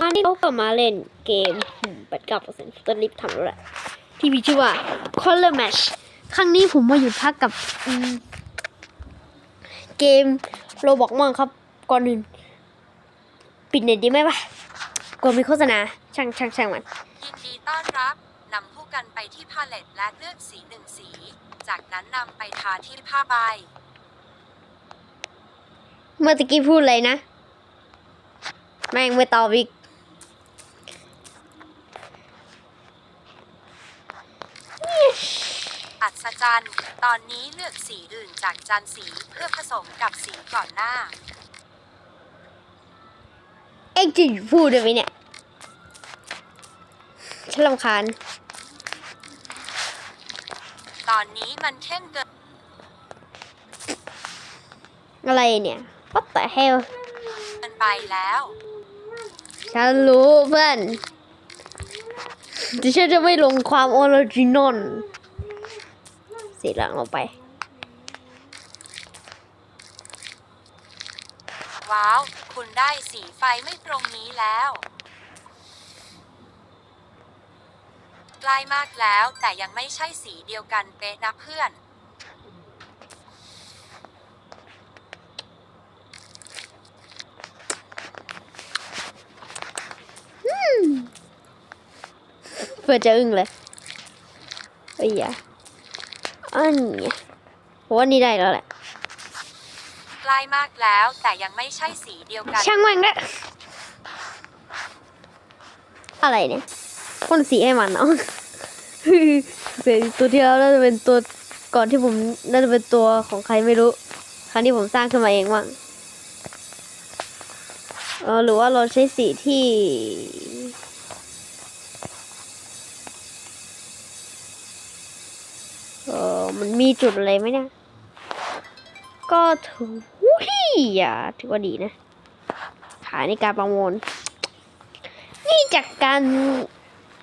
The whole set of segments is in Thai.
มาที่เขากลับมาเล่นเกมแปดเก้าเปอร์เซ็นต์ต้นรีบทำแล้วแหละที่มีชื่อว่า Color Match ครั้งนี้ผมมาหยุดพักกับเกมโรบอกมั่งครับ ก่อนอื่น ปิดเน็ตดีไหมวะกลัวมีโฆษณา ช่างช่างช่างมันยินดีต้อนรับนำผู้กันไปที่พาเลตและเลือกสีหนึ่งสี จากนั้นนำไปทาที่ผ้าใบ เมื่อตะกี้พูดอะไรนะ แม่งไม่ตอบอีก อัศจรรย์ ตอนนี้เลือกสีอื่นจากจานสีเพื่อผสมกับสีก่อนหน้า เอ็งจะหยุดพูดได้ไหมเนี่ยฉันรำคาญตอนนี้มันเข้มเกิน อะไรเนี่ย What the hell ไปแล้ว ฉันรู้เพื่อนแต่ฉันจะไม่ลงความออริจินอลสีเหลืองลงไป ว้าว คุณได้สีไฟไม่ตรงนี้แล้ว ใกล้มากแล้วแต่ยังไม่ใช่สีเดียวกันเป๊ะนะเพื่อน เพื่อจะอึ้งเลยเอ้ยอย่าอันเนี้ยผมว่านี่ได้แล้วแหละใกล้มากแล้วแต่ยังไม่ใช่สีเดียวกัน ช่างมันละอะไรเนี่ยพ่นสีให้มันเนาะแต่ตัวที่แล้วน่าจะเป็นตัวก่อนที่ผมน่าจะเป็นตัวของใครไม่รู้ ครั้งที่ผมสร้างขึ้นมาเองว่างเออหรือว่าเราใช้สีที่ เออ มันมีจุดอะไรไหมเนี่ย ก็ถือวิอะถือว่าดีนะ ขายในการประมูล นี่จากการ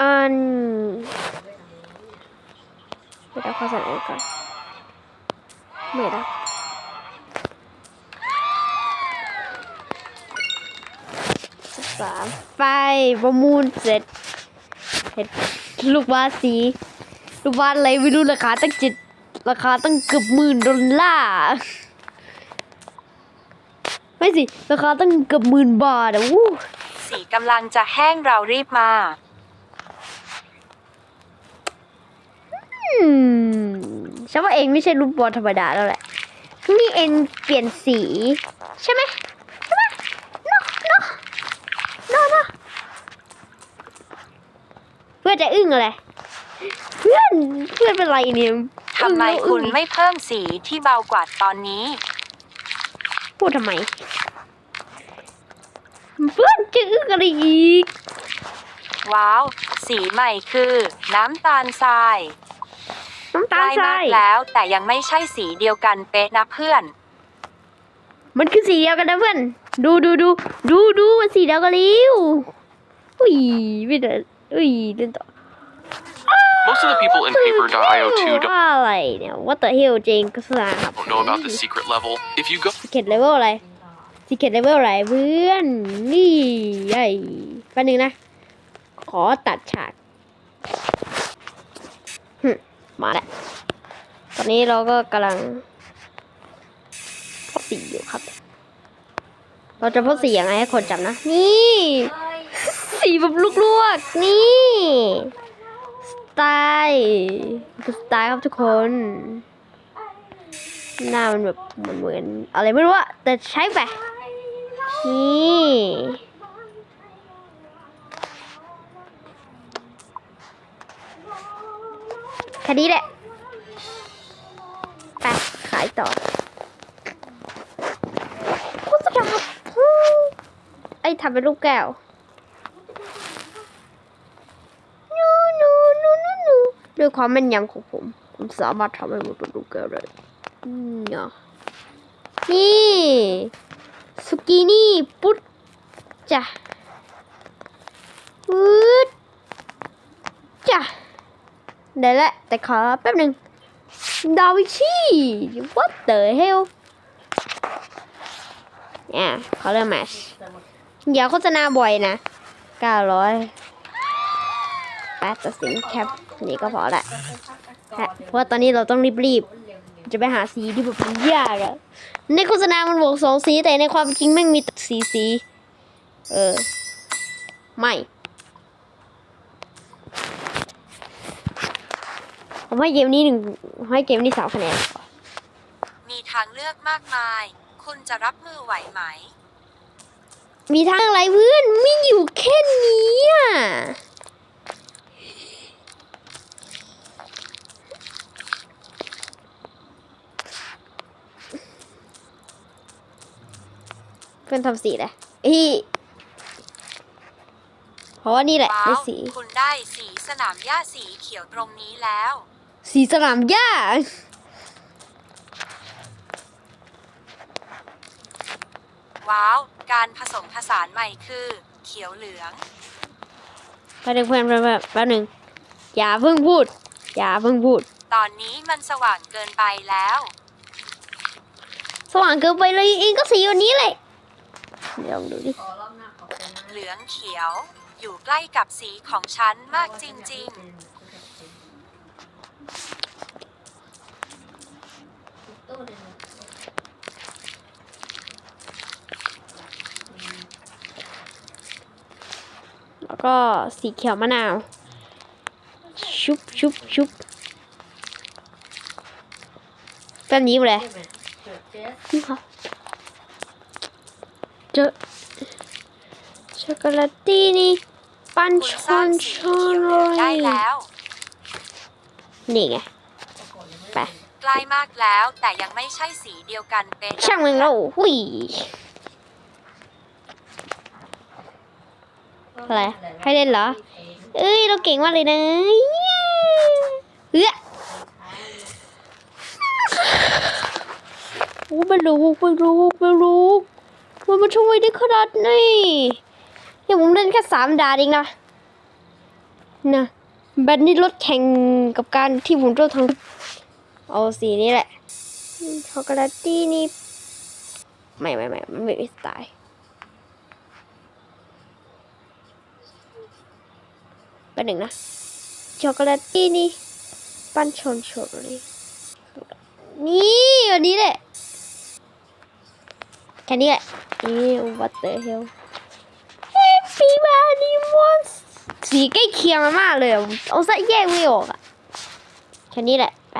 อันไม่ได้ข้อเสนอก่อนไม่ได้สามไปประมูลเสร็จเห็นลูกบาสสี ลูกบาสอะไรไม่รู้ราคาตั้งเจ็ด ราคาตั้งเกือบหมื่นดอลลาร์ไม่สิ ราคาตั้งเกือบหมื่นบาทอะวู้สีกำลังจะแห้งเรารีบมาอืมฉันว่าเองไม่ใช่ลูกบอลธรรมดาแล้วแหละ นี่เองเปลี่ยนสี ใช่ไหมใช่ไหมเนาะเนาะเนาะเนาะเพื่อนจะอึ้งอะไร เพื่อนเพื่อนเป็นไรเนี่ย ทำไมอึ้งแล้วคุณอึ้งไม่เพิ่มสีที่เบากว่าตอนนี้ พูดทำไมเพื่อนจะอึ้งอะไรอีก ว้าว สีใหม่คือ น้ำตาลทรายน้ำใกตาลล้ทรามากยแล้วแต่ยังไม่ใช่สีเดียวกันเป๊ะนะเพื่อน มันคือสีเดียวกันนะเพื่อน ดูดูดูดูดูมันสีเดียวกันแล้วอุ้ยไม่ได้อุ้ยเล่นต่อ Most of the people in paper.io 2 don't อะไรเนี่ย what the hell เจงก็สาครับ know about the secret level. If you go สิเกตเลเวลอะไรสิเกตเลเวลอะไรเพื่อนนี่ไอ้แป๊บนึงนะ ขอตัดฉากหึมาแล้วตอนนี้เราก็กำลังพ่นสีอยู่ครับ เราจะพ่นสียังไงให้คนจำนะ นี่ สีแบบลวกๆนี่ส ไตล์คือสไตล์ครับทุกคน หน้ามันแบบเหมือนเหมือนอะไรไม่รู้อะแต่ใช้ไปนี่แค่นี้แหละ ไป ขายต่อไอ้ทำเป็นลูกแก้วนูนูนูนูนู ด้วยความแม่นยำของผม ผมสามารถทำให้มันเป็นลูกแก้วได้นาะนี่สุกี้นี่ปุ๊ดจ้ะปุ๊ดจ้ะได้ละแต่ขอแป๊บหนึ่งดาวิชี่ what the hell อะ color match อย่าโฆษณาบ่อยนะเก้าร้อยแปดตัดสินแคป นี่ก็พอละฮะเพราะว่าตอนนี้เราต้องรีบๆ จะไปหาสีที่แบบมันยากอะในโฆษณามันบอกสองสีแต่ในความจริงแม่งมีแต่สีสี เออ ไม่ ผมให้เกมนี้หนึ่งให้เกมนี้สามคะแนน มีทางเลือกมากมาย คุณจะรับมือไหวไหม มีทางอะไรเพื่อนไม่อยู่แค่นี้อะ เพื่อนทำสีเลยอีเพราะว่านี่แหละว้าได้วสี คุณได้สีสนามหญ้าสีเขียวตรงนี้แล้ว สีสนามหญ้า ว้าว การผสมผสานใหม่คือ เขียวเหลือง แป๊บนึงเพื่อนแป๊บนึงแป๊บนึงอย่าเพิ่งพูด อย่าเพิ่งพูด ตอนนี้มันสว่างเกินไปแล้ว สว่างเกินไปเลยเองก็สีวันนี้เลยเดี๋ยว ลองดูดิเหลืองเขียว อยู่ใกล้กับสีของฉันมากจริงแล้วก็สีเขียวมะนาว ชุบชุบชุบเป็นนี้เลยนี่ค่ะ เจอช็อกโกแลตตี้นี่ปั้นๆคุณช้สร้าองนสีช้อเขีนยวเหเลลืองได้ยแล้ว นี่ไง ไป ใกล้มากแล้วแต่ยังไม่ใช่สีเดียวกันเป็นช่างมันแล้วหุยอะไรให้เล่นเหรอ เอ้ย เราเก่งมากเลยนะเฮ้ยโอ้ไม่รู้ไม่รู้ไม่รู้ มันมาช่วยได้ขนาดนี้เนี่ยผมเล่นแค่สามดาดเองนะนะแบนนี่ลดแข่งกับการที่ผมต้องทำเอาสีนี้แหละช็อกโกแลตตี้นี่ไม่ไม่ไม่มันไม่มีสไตล์เป็นหนึ่งนะช็อกโกแลตตี้นี่ปั้นชนชนเลยนี่วันนี้แหละแค่นี้แหละ นี่ what the hell Happy Bunny Wants สีใกล้เคียงมากเลยอะเอาซะแยกไม่ออกอะแค่นี้แหละ ไป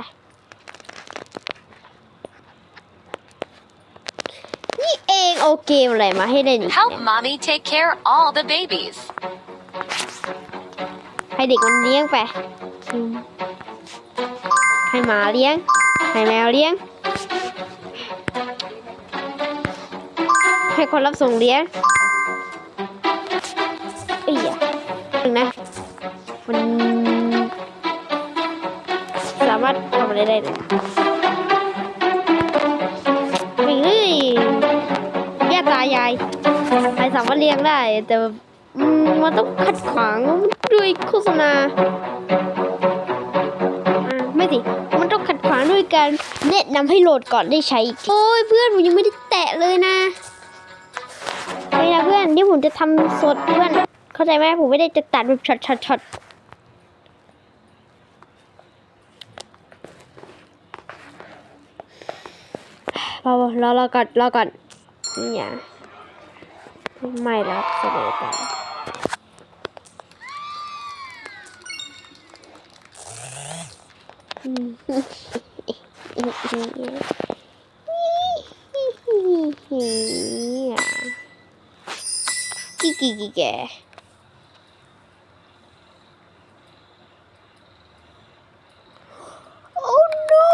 นี่เองเอาเกมอะไรมาให้เล่นอีก Help เนี่ย mommy take care all the babies. ให้เด็กมันเลี้ยงไปอืมให้หมาเลี้ยง ให้แมวเลี้ยง ให้คนรับส่งเลี้ยงเอ้ยอะนึงนะ มันสามารถทำอะไรได้เลยม่เฮ้ยย่าตายายใครสามารถเลี้ยงได้ แต่มันต้องขัดขวางด้วยโฆษณาอ่าไม่สิ มันต้องขัดขวางด้วยการแนะนำให้โหลดก่อนได้ใช้ โอ้ยเพื่อนผมยังไม่ได้แตะเลยนะ ผมจะทำสดเพื่อน เข้าใจไหมผมไม่ได้จะตัดแบบช็อตช็อตช็อตรอรอรอก่อนรอก่อนนี่อย่าไม่รับเสนอต่ออืม กี่กี่กี่แก Oh no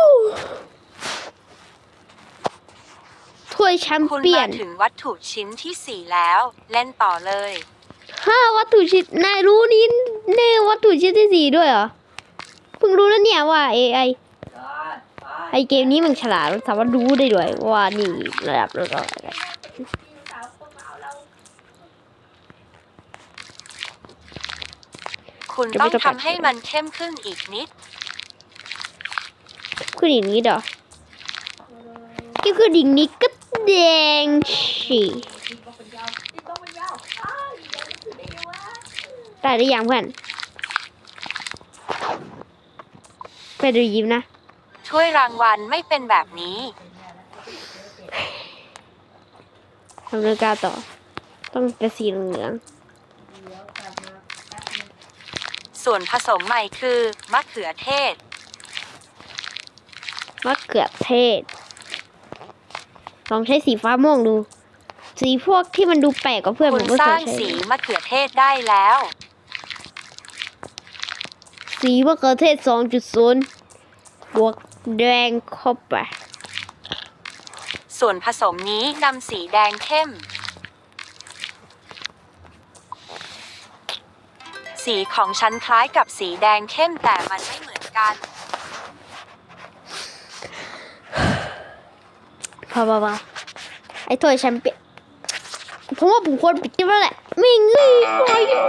ถ้วยแชมคุณเปี้ยมานถึงวัตถุชิ้นที่4แล้ว เล่นต่อเลย ห้าวัตถุชิ้นนายรู้นี่เน่วัตถุชิ้นที่สี่ด้วยเหรอ เพิ่งรู้แล้วเนี่ยว่า AI ไอเกมนี้มันฉลาดมันสามารถรู้ได้ด้วยว่านี่ระดับระดับอะไร คุณต้องทำให้มันเข้มขึ้นอีกนิด ขึ้นอย่างนี้เด้อก็คือดิ่งนี้ก็แดงชีได้หรือยังเพื่อนไปดูยิ้มนะถ้วยรางวัลไม่เป็นแบบนี้ทำเรื่องกาวต่อ ต้องเป็นสีเหลือง ส่วนผสมใหม่คือ มะเขือเทศๆมะเขือเทศ ลองใช้สีฟ้าม่วงดู สีพวกที่มันดูแปลกกว่าเพื่อนคุผณมก็สเคร้ายงใช้สีมะเขือเทศได้แล้ว สีมะเขือเทศ 2.0 บวกแดงเข้าไป ส่วนผสมนี้นำสีแดงเข้ม สีของฉันคล้ายกับสีแดงเข้มแต่มันไม่เหมือนกันพอพอพอไอ้ถ้วยแชมเปี้ยนผมว่าผมควรปิดคลิปแล้วแหละไม่งี้พออยู่